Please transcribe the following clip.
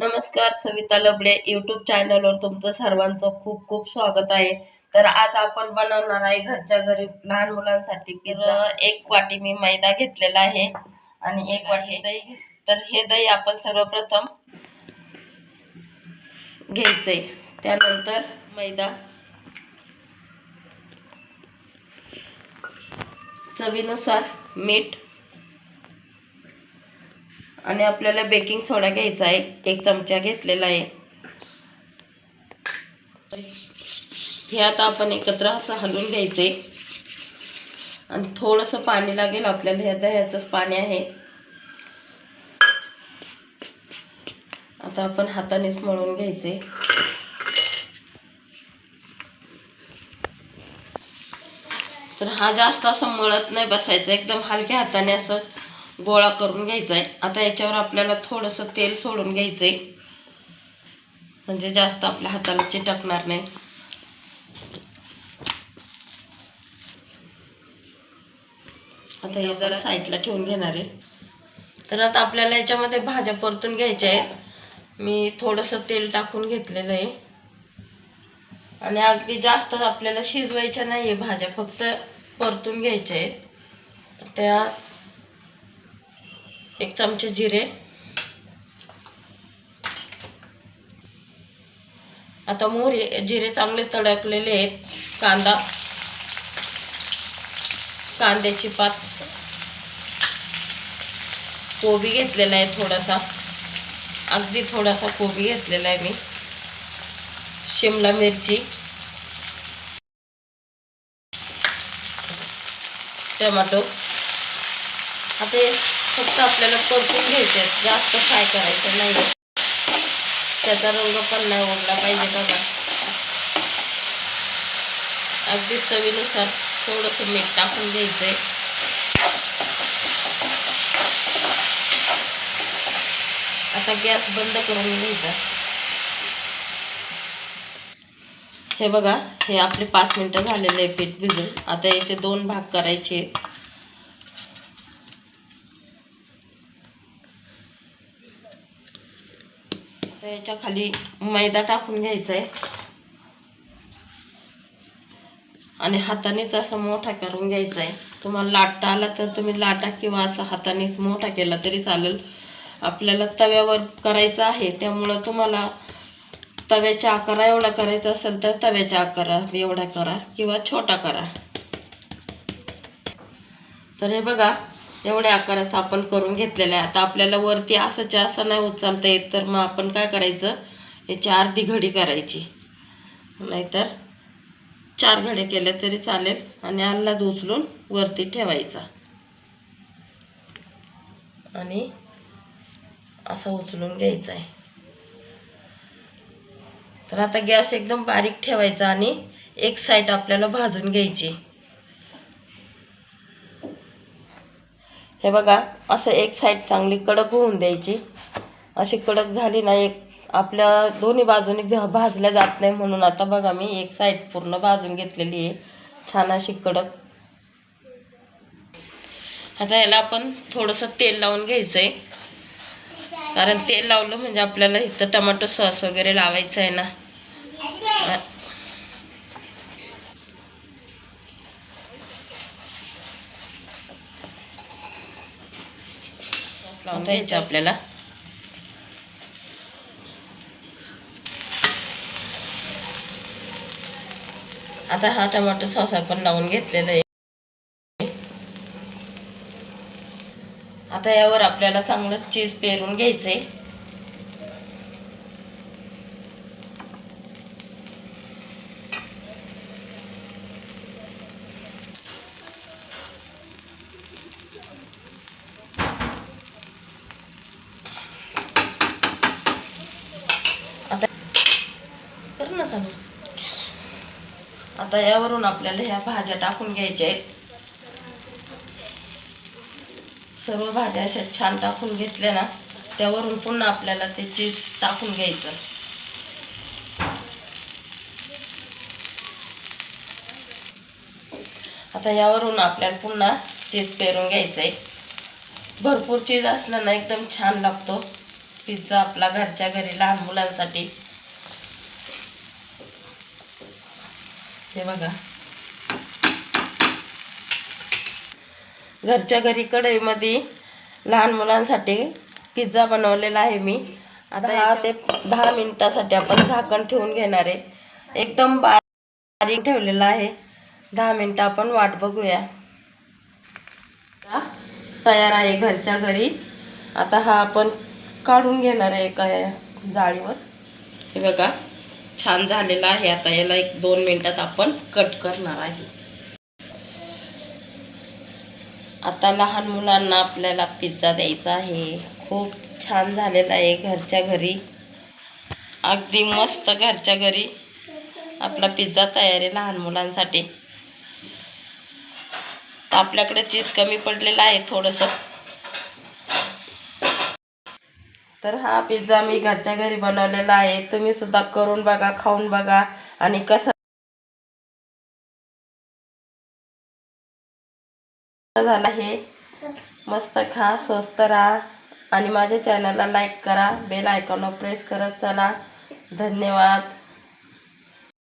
नमस्कार सविता लबडे. यूट्यूब चॅनलवर तुमचं सर्वांचं खूप खूप स्वागत आहे. तर आज आपण बनवणार आहे घरच्या घरी लहान मुलांसाठी पिझ्झा एक वाटी मी मैदा घेतलेला आहे आणि एक वाटी दही. तर हे दही आपण सर्वप्रथम घ्यायचंय. त्यानंतर मैदा. चवीनुसार मीठ. आणि आपल्याला बेकिंग सोडा घ्यायचा आहे. एक चमचा घेतलेला आहे. हे आता आपण एकत्र असं हलवून घ्यायचे. आणि थोडंसं पाणी लागेल आपल्याला. ह्या दह्याचंच पाणी आहे. आता आपण हातानेच मळून घ्यायचे. तर हा जास्त असं मळत नाही बसायचं. एकदम हलक्या हाताने असं गोळा करून घ्यायचा आहे आता याच्यावर आपल्याला थोडंसं तेल सोडून घ्यायचं आहे म्हणजे जास्त आपल्या हाताला चिटकणार नाही. आता हे जरा साईडला ठेवून घेणार आहे. तर आता आपल्याला याच्यामध्ये भाज्या परतून घ्यायच्या आहेत. मी थोडंसं तेल टाकून घेतलेलं आहे. आणि अगदी जास्त आपल्याला शिजवायच्या नाही आहे भाज्या फक्त परतून घ्यायच्या आहेत. त्या एक चमचे जिरे. आता मोहरी जिरे चांगले तडकलेले आहेत. कांदा. कांद्याची पात. कोबी घेतलेला आहे थोडासा. अगदी थोडासा कोबी घेतलेला आहे मी. शिमला मिरची. टमाटो. आता फक्त आपल्याला परतून घ्यायचे जास्त फ्राय करायचं नाही त्याचा रंग पण नाही उडला पाहिजे बघा. अगदी चवीनुसार थोडंसं मीठ टाकून घ्यायचंय. आता गॅस बंद करून घ्यायचा. हे बघा हे आपले पाच मिनटं झालेले आहे पीठ भिजून. आता याचे दोन भाग करायचे आता याच्या खाली मैदा टाकून घ्यायचा आहे आणि हातानेच असा मोठा करून घ्यायचा आहे तुम्हाला लाटता आला तर तुम्ही लाटा किंवा असं हातानेच मोठा केला तरी चालेल. आपल्याला तव्यावर करायचं आहे त्यामुळं तुम्हाला तव्याच्या आकारा एवढा करायचा असेल तर तव्याच्या आकारा एवढा करा किंवा छोटा करा. तर हे बघा एवढ्या आकाराचं आपण करून घेतलेलं आहे. आता आपल्याला वरती असंच्या असं नाही उचलता येत तर मग आपण काय करायचं? याची अर्धी घडी करायची. नाहीतर चार घडे केले तरी चालेल आणि अल्लाद उचलून वरती ठेवायचा. आणि असं उचलून घ्यायचं आहे. तर आता गॅस एकदम बारीक ठेवायचा आणि एक साईड आपल्याला भाजून घ्यायची. हे बघा असं एक साईड चांगली कडक होऊन द्यायची. अशी कडक झाली ना एक आपल्या दोन्ही बाजूनी भाजल्या जात नाही म्हणून. आता बघा मी एक साईड पूर्ण भाजून घेतलेली आहे. छान अशी कडक. आता याला आपण थोडंसं तेल लावून घ्यायचं आहे कारण तेल लावलं म्हणजे आपल्याला इथं टमाटो सॉस वगैरे लावायचं आहे ना. लावून घ्यायचं आपल्याला. आता हा टमाटो सॉस आपण लावून घेतलेला आहे. आता यावर आपल्याला चांगलं चीज पेरून घ्यायचं आहे चालू आता यावरून आपल्याला ह्या भाज्या टाकून घ्यायच्या आहेत. सर्व भाज्या अशा छान टाकून घेतल्या ना त्यावरून पुन्हा आपल्याला ते चीज टाकून घ्यायचं. आता यावरून आपल्याला पुन्हा चीज पेरून घ्यायचं आहे भरपूर चीज असलं ना एकदम छान लागतो. पिझ्झा आपला घरच्या घरी लहान मुलांसाठी. हे बघा. घरच्या घरी कढईमध्ये लहान मुलांसाठी पिझ्झा बनवलेला आहे मी. आता दहा ते दहा मिनिटासाठी आपण झाकण ठेवून घेणार आहे. एकदम बारीक ठेवलेला आहे. दहा मिनिटं आपण वाट बघूया. तयार आहे घरच्या घरी. आता हा आपण काढून घेणार आहे एका जाळीवर. हे बघा. छान झालेला आहे. आता याला एक दोन मिनिटात आपण कट करणार आहे. आता लहान मुलांना आपल्याला पिझ्झा द्यायचा आहे. खूप छान झालेला आहे घरच्या घरी. अगदी मस्त घरच्या घरी आपला पिझ्झा तयार आहे लहान मुलांसाठी. तर आपल्याकडे चीज कमी पडलेलं आहे थोडंसं. तर हा पिझ्झा मी घरच्या घरी बनवलेला आहे. तुम्ही सुद्धा करून बघा खाऊन बघा. आणि कसा झाला आहे मस्त खा स्वस्त राहा. आणि माझ्या चॅनलला लाईक करा. बेल आयकॉनवर प्रेस करत चला. धन्यवाद.